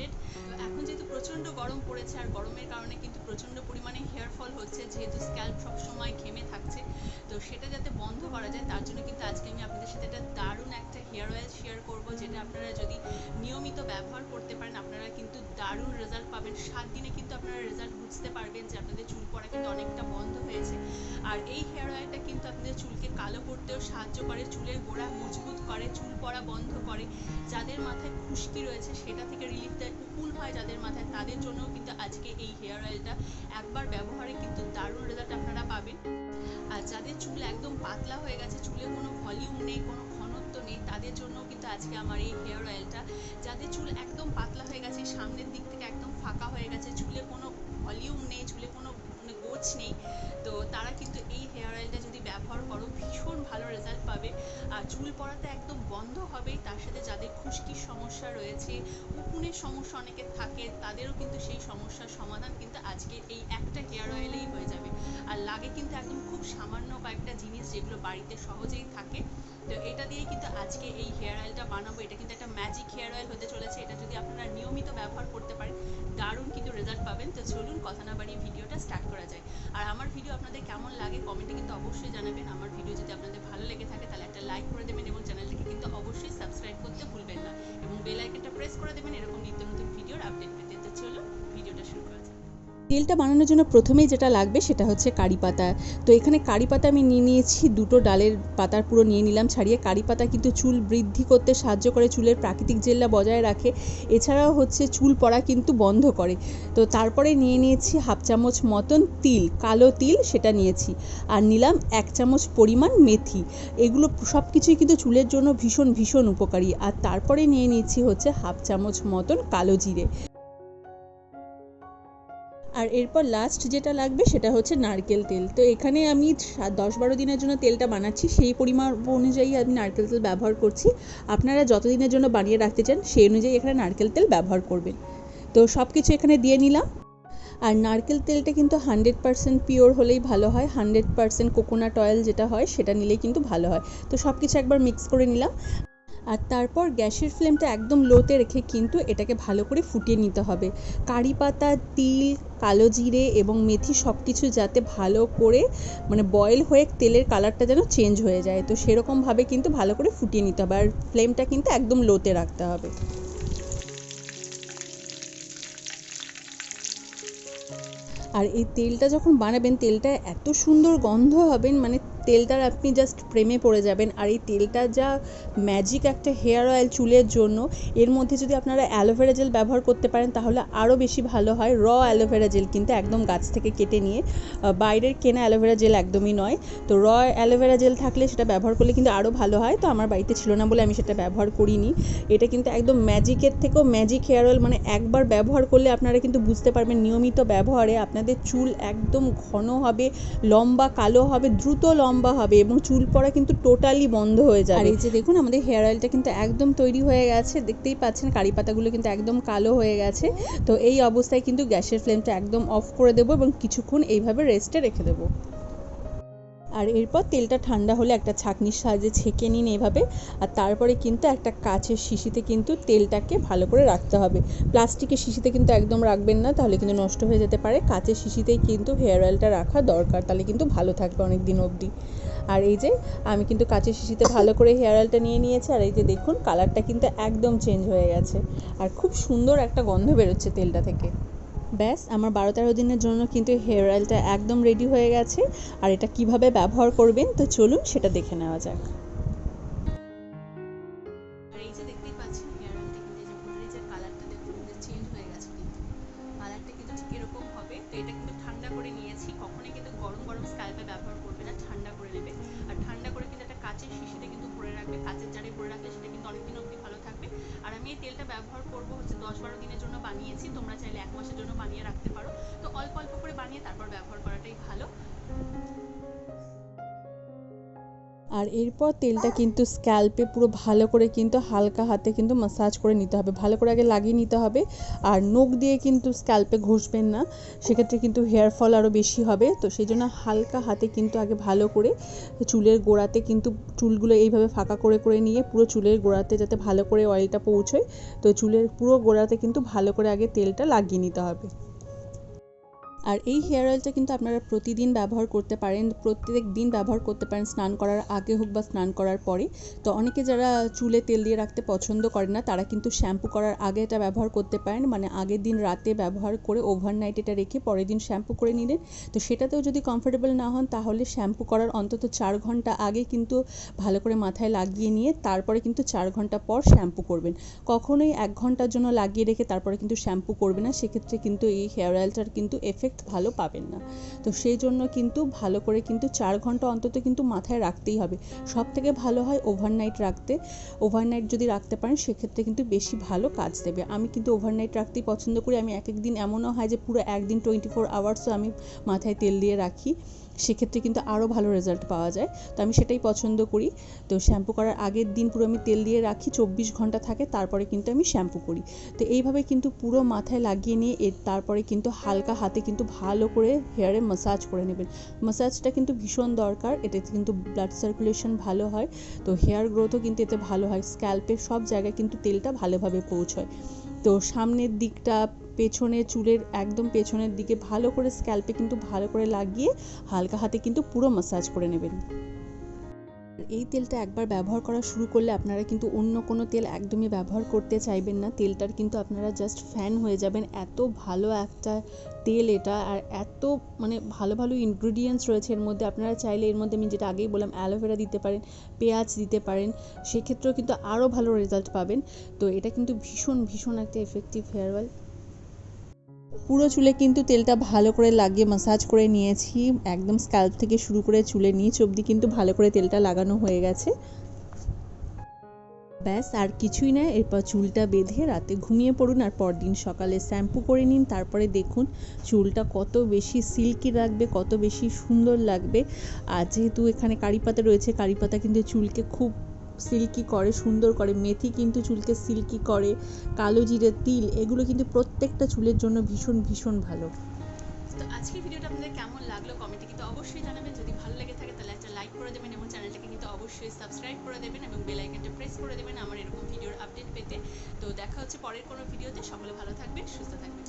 Related এখন যেহেতু প্রচণ্ড গরম পড়েছে আর গরমের কারণে কিন্তু প্রচণ্ড পরিমাণে হেয়ার ফল হচ্ছে, যেহেতু স্ক্যাল্প সবসময় ঘেমে থাকছে, তো সেটা যাতে বন্ধ করা যায়, তার জন্য কিন্তু আজকে আমি আপনাদের সাথে একটা দারুণ একটা হেয়ার অয়েল শেয়ার করব, যেটা আপনারা যদি নিয়মিত ব্যবহার করতে পারেন, আপনারা কিন্তু দারুণ রেজাল্ট পাবেন। সাত দিনে কিন্তু আপনারা রেজাল্ট বুঝতে পারবেন যে আপনাদের চুল পড়া কিন্তু অনেকটা বন্ধ হয়েছে। আর এই হেয়ার অয়েলটা কিন্তু আপনাদের চুলকে কালো করতেও সাহায্য করে, চুলের গোড়া মজবুত করে, চুল পড়া বন্ধ করে। যাদের মাথায় খুশকি রয়েছে, সেটা থেকে রিলিফ দেয়। উকুন হয় যাদের মাথায়, তাদের জন্যও কিন্তু আজকে এই হেয়ার অয়েলটা একবার ব্যবহারে কিন্তু দারুণ রেজাল্ট আপনারা পাবেন। আর যাদের চুল একদম পাতলা হয়ে গেছে, চুলে কোনো ভলিউম নেই, কোনো ঘনত্ব নেই, তাদের জন্য কিন্তু আজকে আমার এই হেয়ার অয়েলটা যাদের চুল একদম পাতলা হয়ে গেছে, সামনের দিক থেকে একদম ফাঁকা হয়ে গেছে চুল পড়াতে একদম বন্ধ হবে তার সাথে যাদের খুশকির সমস্যা রয়েছে, উকুনের সমস্যা অনেকের থাকে, তাদেরও কিন্তু সেই সমস্যার সমাধান কিন্তু আজকে এই একটা হেয়ার অয়েলেই হয়ে যাবে। আর লাগে কিন্তু একদম খুব সামান্য কয়েকটা জিনিস যেগুলো বাড়িতে সহজেই থাকে। তো এটা দিয়েই কিন্তু আজকে এই হেয়ার অয়েলটা বানাবো। এটা কিন্তু একটা ম্যাজিক হেয়ার অয়েল হতে চলেছে। এটা যদি আপনারা নিয়মিত ব্যবহার করতে পারেন, দারুণ কিন্তু রেজাল্ট পাবেন। তো চলুন কথা না বাড়িয়ে ভিডিওটা স্টার্ট করা যায় আর আমার ভিডিও আপনাদের কেমন লাগে কমেন্টে কিন্তু অবশ্যই জানাবেন। আমার ভিডিও যদি আপনাদের ভালো লেগে থাকে তাহলে একটা লাইক করে দেবেন এবং চ্যানেলটিকে কিন্তু অবশ্যই সাবস্ক্রাইব করতে ভুলবেন না। এবং বেল আইকনটা প্রেস করে দেবেন তেলটা বানানোর জন্য প্রথমেই যেটা লাগবে সেটা হচ্ছে কারি পাতা। তো এখানে কারি পাতা আমি নিয়ে নিয়েছি, দুটো ডালের পাতার পুরো নিয়ে নিলাম ছাড়িয়ে। কারি পাতা কিন্তু চুল বৃদ্ধি করতে সাহায্য করে, চুলের প্রাকৃতিক জেল্লা বজায় রাখে। এছাড়াও হচ্ছে চুল পড়া কিন্তু বন্ধ করে। তো তারপরে নিয়ে নিয়েছি হাফ চামচ মতন তিল, কালো তিল সেটা নিয়েছি। আর নিলাম এক চামচ পরিমাণ মেথি। এগুলো সব কিছুই কিন্তু চুলের জন্য ভীষণ ভীষণ উপকারী। আর তারপরে নিয়ে নিয়েছি হচ্ছে হাফ চামচ মতন কালো জিরে। আর এরপর লাস্ট যেটা লাগবে সেটা হচ্ছে নারকেল তেল। তো এখানে আমি দশ বারো দিনের জন্য তেলটা বানাচ্ছি, সেই পরিমাণ অনুযায়ী আমি নারকেল তেল ব্যবহার করছি। আপনারা যতদিনের জন্য বানিয়ে রাখতে চান, সেই অনুযায়ী এখানে নারকেল তেল ব্যবহার করবেন। তো সব কিছু এখানে দিয়ে নিলাম। আর নারকেল তেলটা কিন্তু হান্ড্রেড পারসেন্ট পিওর হলেই ভালো হয়। হান্ড্রেড পারসেন্ট কোকোনাট অয়েল যেটা হয়, সেটা নিলেই কিন্তু ভালো হয়। তো সব কিছু একবার মিক্স করে নিলাম। আর তারপর গ্যাসের ফ্লেমটা একদম লোতে রেখে কিন্তু এটাকে ভালো করে ফুটিয়ে নিতে হবে। কারি পাতা, তিল, কালো জিরে এবং মেথি সব কিছু যাতে ভালো করে মানে বয়েল হয়ে তেলের কালারটা যেন চেঞ্জ হয়ে যায়। তো সেরকমভাবে কিন্তু ভালো করে ফুটিয়ে নিতে হবে। আর ফ্লেমটা কিন্তু একদম লোতে রাখতে হবে। আর এই তেলটা যখন বানাবেন, তেলটা এত সুন্দর গন্ধ হবেন মানে তেলটার আপনি জাস্ট প্রেমে পড়ে যাবেন। আর এই তেলটা যা ম্যাজিক একটা হেয়ার অয়েল চুলের জন্য, এর মধ্যে যদি আপনারা অ্যালোভেরা জেল ব্যবহার করতে পারেন, তাহলে আরও বেশি ভালো হয়। র অ্যালোভেরা জেল কিন্তু একদম গাছ থেকে কেটে নিয়ে বাইরের কেনা অ্যালোভেরা জেল একদমই নয়। তো র অ্যালোভেরা জেল থাকলে সেটা ব্যবহার করলে কিন্তু আরও ভালো হয়। তো আমার বাড়িতে ছিল না বলে আমি সেটা ব্যবহার করিনি। এটা কিন্তু একদম ম্যাজিকের থেকেও ম্যাজিক হেয়ার অয়েল মানে একবার ব্যবহার করলে আপনারা কিন্তু বুঝতে পারবেন নিয়মিত ব্যবহারে আপনাদের চুল একদম ঘন হবে, লম্বা কালো হবে, দ্রুত লম্বা হবে এবং চুল পড়া কিন্তু টোটালি বন্ধ হয়ে যাবে। আর এই যে দেখুন, আমাদের হেয়ার অয়েলটা কিন্তু একদম তৈরি হয়ে গেছে। দেখতেই পাচ্ছেন, কারি পাতাগুলো কিন্তু একদম কালো হয়ে গেছে। তো এই অবস্থায় কিন্তু গ্যাসের ফ্লেমটা একদম অফ করে দেবো এবং কিছুক্ষণ এইভাবে রেস্টে রেখে দেবো। আর এরপর তেলটা ঠান্ডা হলে একটা ছাঁকনির সাহায্যে ছেঁকে নিন এভাবে। আর তারপরে কিন্তু একটা কাচের শিশিতে কিন্তু তেলটাকে ভালো করে রাখতে হবে। প্লাস্টিকের শিশিতে কিন্তু একদম রাখবেন না, তাহলে কিন্তু নষ্ট হয়ে যেতে পারে। কাচের শিশিতেই কিন্তু হেয়ার অয়েলটা রাখা দরকার, তাহলে কিন্তু ভালো থাকবে অনেক দিন অবধি। আর এই যে, আমি কিন্তু কাচের শিশিতে ভালো করে হেয়ার অয়েলটা নিয়ে নিয়েছি, আর এই যে দেখুন, কালারটা কিন্তু একদম চেঞ্জ হয়ে গেছে। আর খুব সুন্দর একটা গন্ধ বেরোচ্ছে তেলটা থেকে। ব্যাস, আমার বারো তেরো দিনের জন্য কিন্তু হেয়ার অয়েলটা একদম রেডি হয়ে গেছে। আর এটা কীভাবে ব্যবহার করবেন? তো চলুন সেটা দেখে নেওয়া যাক। ব্যবহার করবে হচ্ছে দশ বারো দিনের জন্য বানিয়েছি। তোমরা এক মাসের জন্য বানিয়ে রাখতে পারো। তো অল্প অল্প করে বানিয়ে তারপর ব্যবহার করাটাই ভালো। আর এরপর তেলটা কিন্তু স্ক্যাল্পে পুরো ভালো করে কিন্তু হালকা হাতে কিন্তু মাসাজ করে নিতে হবে। ভালো করে আগে লাগিয়ে নিতে হবে আর নখ দিয়ে কিন্তু স্ক্যাল্পে ঘষবেন না। সেক্ষেত্রে কিন্তু হেয়ার ফল আরও বেশি হবে। তো সেই জন্য হালকা হাতে কিন্তু আগে ভালো করে চুলের গোড়াতে কিন্তু চুলগুলো এইভাবে ফাঁকা করে করে নিয়ে পুরো চুলের গোড়াতে যাতে ভালো করে অয়েলটা পৌঁছয়, তো চুলের পুরো গোড়াতে কিন্তু ভালো করে আগে তেলটা লাগিয়ে নিতে হবে। আর এই হেয়ার অয়েলটা কিন্তু আপনারা প্রতিদিন ব্যবহার করতে পারেন, প্রত্যেক দিন ব্যবহার করতে পারেন, স্নান করার আগে হোক বা স্নান করার পরে। তো অনেকে যারা চুলে তেল দিয়ে রাখতে পছন্দ করে না, তারা কিন্তু শ্যাম্পু করার আগে এটা ব্যবহার করতে পারেন। মানে আগের দিন রাতে ব্যবহার করে ওভারনাইট এটা রেখে পরের দিন শ্যাম্পু করে নিলেন। তো সেটাতেও যদি কমফোর্টেবল না হন, তাহলে শ্যাম্পু করার অন্তত চার ঘণ্টা আগে কিন্তু ভালো করে মাথায় লাগিয়ে নিয়ে তারপরে কিন্তু চার ঘণ্টা পর শ্যাম্পু করবেন। কখনোই এক ঘণ্টার জন্য লাগিয়ে রেখে তারপরে কিন্তু শ্যাম্পু করবে না। সেক্ষেত্রে কিন্তু এই হেয়ার অয়েলটার কিন্তু এফেক্ট ভালো পাবেন না। তো সেই জন্য কিন্তু ভালো করে কিন্তু চার ঘণ্টা অন্তত কিন্তু মাথায় রাখতেই হবে। সব থেকে ভালো হয় ওভারনাইট রাখতে। ওভারনাইট যদি রাখতে পারেন, সেক্ষেত্রে কিন্তু বেশি ভালো কাজ দেবে। আমি কিন্তু ওভারনাইট রাখতেই পছন্দ করি। আমি এক একদিন এমনও হয় যে পুরো একদিন টোয়েন্টি ফোর আওয়ার্সও আমি মাথায় তেল দিয়ে রাখি। সেক্ষেত্রে কিন্তু আরও ভালো রেজাল্ট পাওয়া যায়। তো আমি সেটাই পছন্দ করি। তো শ্যাম্পু করার আগের দিন পুরো আমি তেল দিয়ে রাখি, চব্বিশ ঘণ্টা থাকে, তারপরে কিন্তু আমি শ্যাম্পু করি। তো এইভাবে কিন্তু পুরো মাথায় লাগিয়ে নিয়ে এর তারপরে কিন্তু হালকা হাতে কিন্তু ভালো করে হেয়ারে মাসাজ করে নেবেন। মাসাজটা কিন্তু ভীষণ দরকার এটাতে কিন্তু ব্লাড সার্কুলেশন ভালো হয়। তো হেয়ার গ্রোথও কিন্তু এতে ভালো হয়। স্ক্যাল্পের সব জায়গায় কিন্তু তেলটা ভালোভাবে পৌঁছয়। তো সামনের দিকটা পেছনে চুলের একদম পেছনের দিকে ভালো করে স্ক্যাল্পে কিন্তু ভালো করে লাগিয়ে হালকা হাতে কিন্তু পুরো মাসাজ করে নেবেন। এই তেলটা একবার ব্যবহার করা শুরু করলে আপনারা কিন্তু অন্য কোনো তেল একদমই ব্যবহার করতে চাইবেন না। তেলটার কিন্তু আপনারা জাস্ট ফ্যান হয়ে যাবেন। এত ভালো একটা তেল এটা আর এত মানে ভালো ভালো ইনগ্রিডিয়েন্টস রয়েছে এর মধ্যে। আপনারা চাইলে এর মধ্যে আমি যেটা আগেই বললাম, অ্যালোভেরা দিতে পারেন, পেঁয়াজ দিতে পারেন, সেক্ষেত্রেও কিন্তু আরও ভালো রেজাল্ট পাবেন। তো এটা কিন্তু ভীষণ ভীষণ একটা এফেক্টিভ হেয়ার অয়েল পুরো চুলে কিন্তু তেলটা ভালো করে লাগিয়ে মাসাজ করে নিয়েছি। একদম স্ক্যাল্প থেকে শুরু করে চুলে নিচ অবধি কিন্তু ভালো করে তেলটা লাগানো হয়ে গেছে। ব্যাস, আর কিছুই না, এরপর চুলটা বেঁধে রাতে ঘুমিয়ে পড়ুন আর পরদিন সকালে শ্যাম্পু করে নিন। তারপরে দেখুন চুলটা কত বেশি সিল্কি লাগবে, কত বেশি সুন্দর লাগবে। আর যেহেতু এখানে কারি পাতা রয়েছে, কারি পাতা কিন্তু চুলকে খুব সিল্কি করে, সুন্দর করে। মেথি কিন্তু চুলকে সিল্কি করে, কালো জিরে, তিল, এগুলো কিন্তু প্রত্যেকটা চুলের জন্য ভীষণ ভীষণ ভালো। তো আজকের ভিডিওটা আপনাদের কেমন লাগল কমেন্টে কিন্তু অবশ্যই জানাবেন। যদি ভালো লেগে থাকে তাহলে একটা লাইক করে দেবেন এবং চ্যানেলটাকে কিন্তু অবশ্যই সাবস্ক্রাইব করে দেবেন এবং বেল আইকনটা প্রেস করে দেবেন আমার এরকম ভিডিওর আপডেট পেতে। তো দেখা হচ্ছে পরের কোনো ভিডিওতে। সকলে ভালো থাকবেন, সুস্থ থাকবেন।